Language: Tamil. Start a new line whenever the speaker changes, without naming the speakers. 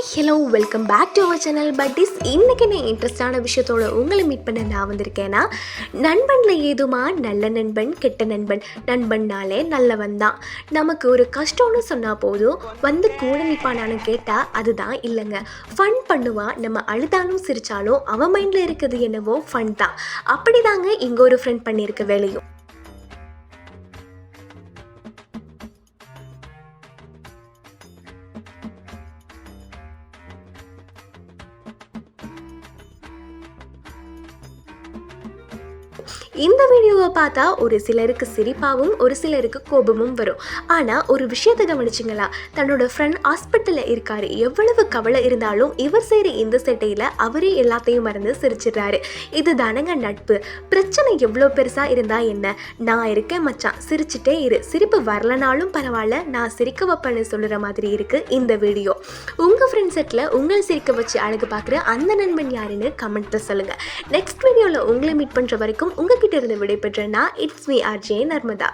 Hi hello welcome back to our channel buddies இன்றைக்கி நான் இன்ட்ரெஸ்டான விஷயத்தோட உங்களை மீட் பண்ண நான் வந்திருக்கேன்னா நண்பனில் ஏதுமா நல்ல நண்பன் கெட்ட நண்பன்? நண்பன்னாலே நல்லவன் தான். நமக்கு ஒரு கஷ்டம்னு சொன்னால் போதும் வந்து கூட நிற்பானான்னு கேட்டால் அதுதான் இல்லைங்க. ஃபன் பண்ணுவான் நம்ம அழுதாலும் சிரித்தாலும் அவன் மைண்டில் இருக்கிறது என்னவோ ஃபன் தான். அப்படி தாங்க இங்கே ஒரு ஃப்ரெண்ட் பண்ணியிருக்க வேலையும். இந்த வீடியோவை பார்த்தா ஒரு சிலருக்கு சிரிப்பாகவும் ஒரு சிலருக்கு கோபமும் வரும். ஆனால் ஒரு விஷயத்தை கவனிச்சிங்களா? தன்னோட ஃப்ரெண்ட் ஹாஸ்பிட்டலில் இருக்காரு. எவ்வளவு கவலை இருந்தாலும் இவர் செய்கிற இந்த செட்டையில் அவரே எல்லாத்தையும் மறந்து சிரிச்சிடுறாரு. இது தானங்க நட்பு. பிரச்சனை எவ்வளோ பெருசாக இருந்தால் என்ன? நான் இருக்கேன் மச்சான். சிரிச்சிட்டே இரு. சிரிப்பு வரலனாலும் பரவாயில்ல. நான் சிரிக்க வைப்பேன்னு சொல்கிற மாதிரி இருக்குது இந்த வீடியோ. உங்கள் ஃப்ரெண்ட் செட்டில் உங்களை சிரிக்க வச்சு அழகு பார்க்குற அந்த நண்பன் யாருன்னு கமெண்ட்டில் சொல்லுங்கள் நெக்ஸ்ட் வீடியோவில் உங்களை மீட் பண்ணுற வரைக்கும் உங்ககிட்ட இருந்து விடைபெற்றேன்னா இட்ஸ் மீ ஆர்ஜே நர்மதா.